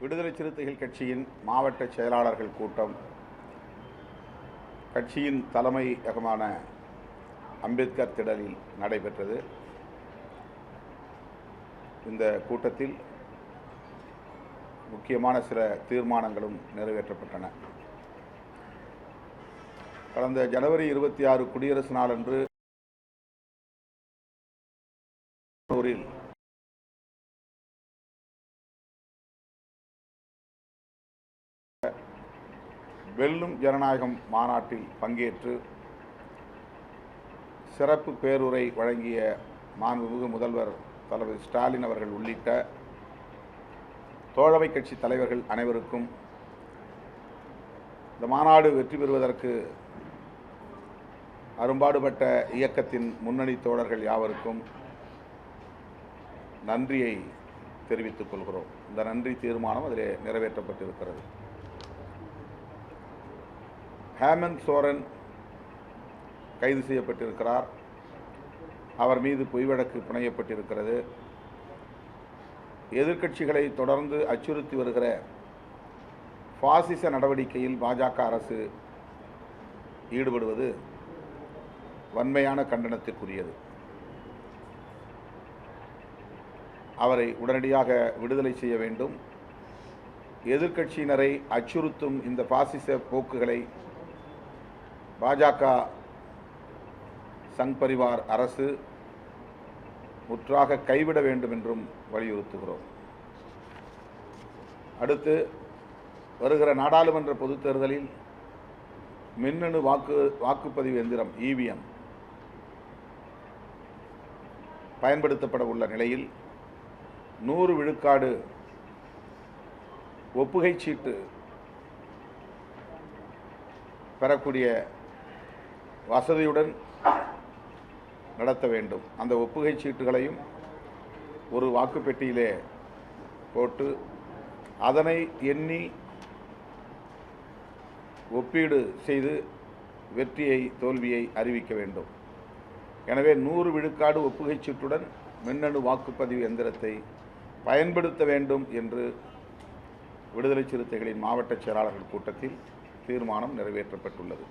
விடுதலை சிறுத்தைகள் கட்சியின் மாவட்ட செயலாளர்கள் கூட்டம் கட்சியின் தலைமையகமான அம்பேத்கர் திடலில் நடைபெற்றது. இந்த கூட்டத்தில் முக்கியமான சில தீர்மானங்களும் நிறைவேற்றப்பட்டன. கடந்த ஜனவரி இருபத்தி ஆறு குடியரசு நாளன்று வெல்லும் ஜனநாயகம் மாநாட்டில் பங்கேற்று சிறப்பு பேருரை வழங்கிய மாண்புமிகு முதல்வர் தளபதி ஸ்டாலின் அவர்கள் உள்ளிட்ட தோழமை கட்சி தலைவர்கள் அனைவருக்கும் இந்த மாநாடு வெற்றி பெறுவதற்கு அரும்பாடுபட்ட இயக்கத்தின் முன்னணி தோழர்கள் யாவருக்கும் நன்றியை தெரிவித்துக் கொள்கிறோம். இந்த நன்றி தீர்மானம் அதிலே நிறைவேற்றப்பட்டிருக்கிறது. ஹேமந்த் சோரன் கைது செய்யப்பட்டிருக்கிறார். அவர் மீது பொய் வழக்கு புனையப்பட்டிருக்கிறது. எதிர்க்கட்சிகளை தொடர்ந்து அச்சுறுத்தி வருகிற பாசிச நடவடிக்கையில் பாஜக அரசு ஈடுபடுவது வன்மையான கண்டனத்திற்குரியது. அவரை உடனடியாக விடுதலை செய்ய வேண்டும். எதிர்க்கட்சியினரை அச்சுறுத்தும் இந்த பாசிச போக்குகளை பாஜக சங் பரிவார் அரசு முற்றாக கைவிட வேண்டும் என்றும் வலியுறுத்துகிறோம். அடுத்து வருகிற நாடாளுமன்ற பொதுத் தேர்தலில் மின்னணு வாக்கு வாக்குப்பதிவு எந்திரம் இவிஎம் பயன்படுத்தப்பட உள்ள நிலையில் நூறு விழுக்காடு ஒப்புகை சீட்டு பெறக்கூடிய வசதியுடன் நடத்த வேண்டும். அந்த ஒப்புகை சீட்டுகளையும் ஒரு வாக்குப்பெட்டியிலே போட்டு அதனை எண்ணி ஒப்பீடு செய்து வெற்றியை தோல்வியை அறிவிக்க வேண்டும். எனவே நூறு விழுக்காடு ஒப்புகை சீட்டுடன் மின்னணு வாக்குப்பதிவு எந்திரத்தை பயன்படுத்த வேண்டும் என்று விடுதலை சிறுத்தைகளின் மாவட்ட செயலாளர்கள் கூட்டத்தில் தீர்மானம் நிறைவேற்றப்பட்டுள்ளது.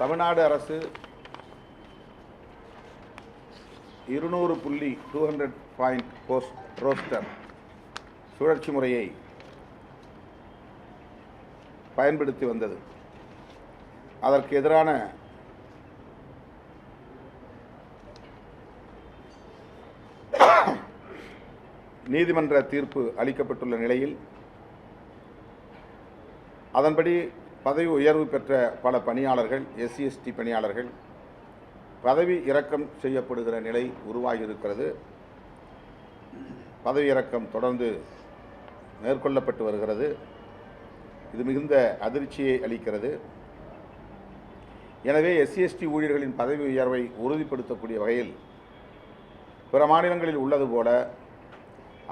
தமிழ்நாடு அரசு இருநூறு புள்ளி two hundred point post roster சுழற்சி முறையை பயன்படுத்தி வந்தது. அதற்கு எதிரான நீதிமன்ற தீர்ப்பு அளிக்கப்பட்டுள்ள நிலையில் அதன்படி பதவி உயர்வு பெற்ற பல பணியாளர்கள் எஸ்சி எஸ்டி பணியாளர்கள் பதவி இறக்கம் செய்யப்படுகிற நிலை உருவாகியிருக்கிறது. பதவி இறக்கம் தொடர்ந்து மேற்கொள்ளப்பட்டு வருகிறது. இது மிகுந்த அதிர்ச்சியை அளிக்கிறது. எனவே எஸ்சிஎஸ்டி ஊழியர்களின் பதவி உயர்வை உறுதிப்படுத்தக்கூடிய வகையில் பிற மாநிலங்களில் உள்ளது போல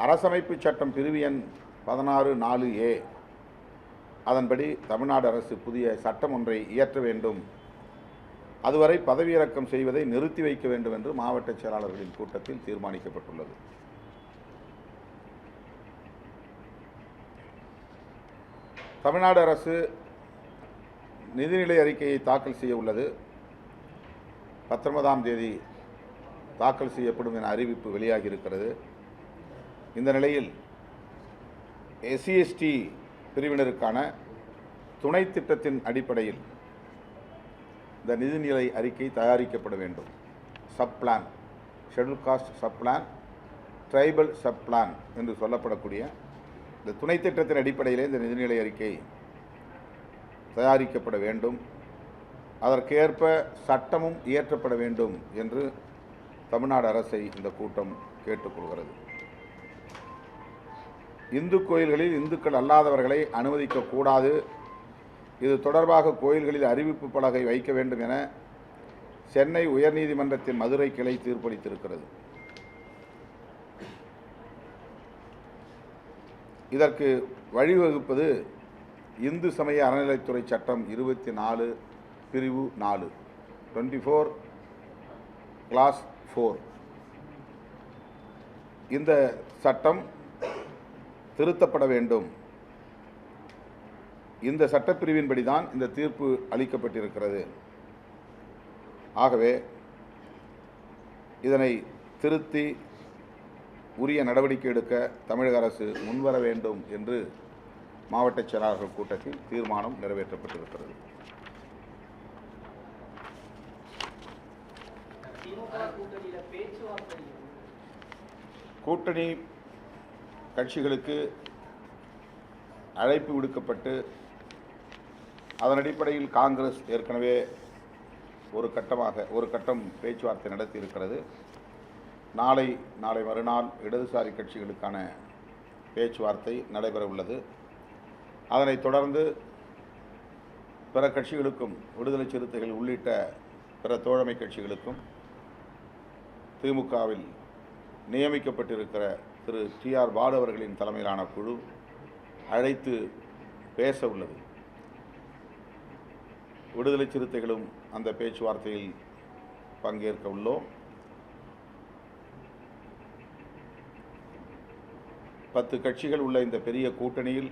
அரசமைப்பு சட்டம் பிரிவு எண் பதினாறு நாலு ஏ அதன்படி தமிழ்நாடு அரசு புதிய சட்டம் ஒன்றை இயற்ற வேண்டும். அதுவரை பதவியிறக்கம் செய்வதை நிறுத்தி வைக்க வேண்டும் என்று மாவட்ட செயலாளர்களின் கூட்டத்தில் தீர்மானிக்கப்பட்டுள்ளது. தமிழ்நாடு அரசு நிதிநிலை அறிக்கையை தாக்கல் செய்ய உள்ளது. பத்தொன்பதாம் தேதி தாக்கல் செய்யப்படும் என அறிவிப்பு வெளியாகி இருக்கிறது. இந்த நிலையில் எஸ்சிஎஸ்டி பிரிவினருக்கான துணை திட்டத்தின் அடிப்படையில் இந்த நிதிநிலை அறிக்கை தயாரிக்கப்பட வேண்டும். Sub plan schedule caste sub plan tribal sub plan என்று சொல்லப்படக்கூடிய இந்த துணை திட்டத்தின் அடிப்படையிலே இந்த நிதிநிலை அறிக்கை தயாரிக்கப்பட வேண்டும். அதற்கேற்ப சட்டமும் இயற்றப்பட வேண்டும் என்று தமிழ்நாடு அரசை இந்த கூட்டம் கேட்டுக்கொள்கிறது. இந்து கோயில்களில் இந்துக்கள் அல்லாதவர்களை அனுமதிக்கக்கூடாது. இது தொடர்பாக கோயில்களில் அறிவிப்பு பலகை வைக்க வேண்டும் என சென்னை உயர்நீதிமன்றத்தின் மதுரை கிளை தீர்ப்பளித்திருக்கிறது. இதற்கு வழிவகுப்பது இந்து சமய அறநிலைத்துறை சட்டம் இருபத்தி நாலு பிரிவு நாலு டுவெண்ட்டி ஃபோர் கிளாஸ் ஃபோர். இந்த சட்டம் திருத்தப்பட வேண்டும். இந்த சட்டப்பிரிவின்படி தான் இந்த தீர்ப்பு அளிக்கப்பட்டிருக்கிறது. ஆகவே இதனை திருத்தி உரிய நடவடிக்கை எடுக்க தமிழக அரசு முன்வர வேண்டும் என்று மாவட்ட செயலாளர்கள் கூட்டத்தில் தீர்மானம் நிறைவேற்றப்பட்டிருக்கிறது. கூட்டணி கட்சிகளுக்கு அழைப்பு விடுக்கப்பட்டு அதன் அடிப்படையில் காங்கிரஸ் ஏற்கனவே ஒரு கட்டமாக ஒரு கட்டம் பேச்சுவார்த்தை நடத்தி இருக்கிறது நாளை நாளை மறுநாள் இடதுசாரி கட்சிகளுக்கான பேச்சுவார்த்தை நடைபெற உள்ளது அதனைத் தொடர்ந்து பிற கட்சிகளுக்கும் விடுதலை சிறுத்தைகள் உள்ளிட்ட பிற தோழமை கட்சிகளுக்கும் திமுகவில் நியமிக்கப்பட்டிருக்கிற திரு டி ஆர் பாலு அவர்களின் தலைமையிலான குழு அழைத்து பேச உள்ளது. விடுதலை சிறுத்தைகளும் அந்த பேச்சுவார்த்தையில் பங்கேற்க உள்ளோம். பத்து கட்சிகள் உள்ள இந்த பெரிய கூட்டணியில்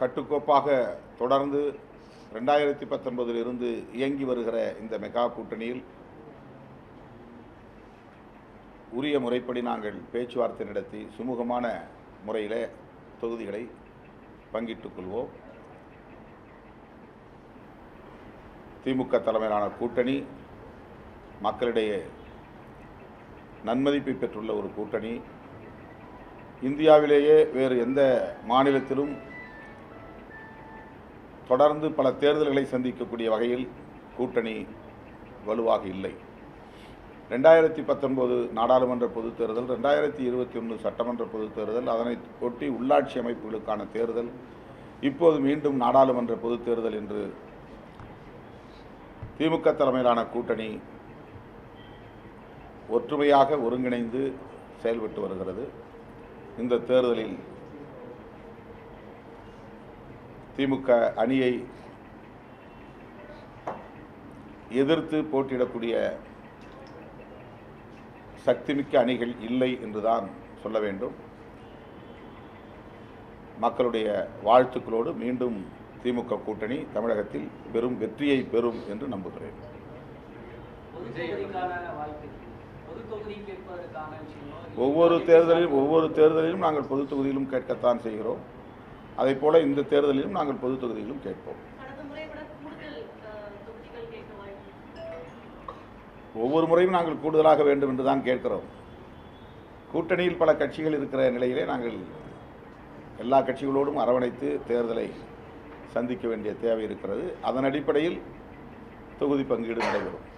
கட்டுக்கோப்பாக தொடர்ந்து ரெண்டாயிரத்தி பத்தொன்பதில் இருந்து இயங்கி வருகிற இந்த மெகா கூட்டணியில் உரிய முறைப்படி நாங்கள் பேச்சுவார்த்தை நடத்தி சுமூகமான முறையில் தொகுதிகளை பங்கிட்டுக் கொள்வோம். திமுக தலைமையிலான கூட்டணி மக்களிடையே நன்மதிப்பை பெற்றுள்ள ஒரு கூட்டணி. இந்தியாவிலேயே வேறு எந்த மாநிலத்திலும் தொடர்ந்து பல தேர்தல்களை சந்திக்கக்கூடிய வகையில் கூட்டணி வலுவாக இல்லை. ரெண்டாயிரத்தி பத்தொன்பது நாடாளுமன்ற பொதுத் தேர்தல் ரெண்டாயிரத்தி இருபத்தி ஒன்று சட்டமன்ற பொதுத் தேர்தல் அதனை ஒட்டி உள்ளாட்சி அமைப்புகளுக்கான தேர்தல் இப்போது மீண்டும் நாடாளுமன்ற பொதுத் தேர்தல் என்று திமுக தலைமையிலான கூட்டணி ஒற்றுமையாக ஒருங்கிணைந்து செயல்பட்டு வருகிறது. இந்த தேர்தலில் திமுக அணியை எதிர்த்து போட்டியிடக்கூடிய சக்திமிக்க அணிகள் இல்லை என்றுதான் சொல்ல வேண்டும். மக்களுடைய வாழ்த்துக்களோடு மீண்டும் திமுக கூட்டணி தமிழகத்தில் பெரும் வெற்றியை பெறும் என்று நம்புகிறேன். ஒவ்வொரு தேர்தலிலும் ஒவ்வொரு தேர்தலிலும் நாங்கள் பொது தொகுதியிலும் கேட்கத்தான் செய்கிறோம். அதே போல இந்த தேர்தலிலும் நாங்கள் பொது தொகுதியிலும் கேட்போம். ஒவ்வொரு முறையும் நாங்கள் கூடுதலாக வேண்டும் என்று தான் கேட்கிறோம். கூட்டணியில் பல கட்சிகள் இருக்கிற நிலையிலே நாங்கள் எல்லா கட்சிகளோடும் அரவணைத்து தேர்தலை சந்திக்க வேண்டிய தேவை இருக்கிறது. அதன் அடிப்படையில் தொகுதி பங்கீடு நடைபெறும்.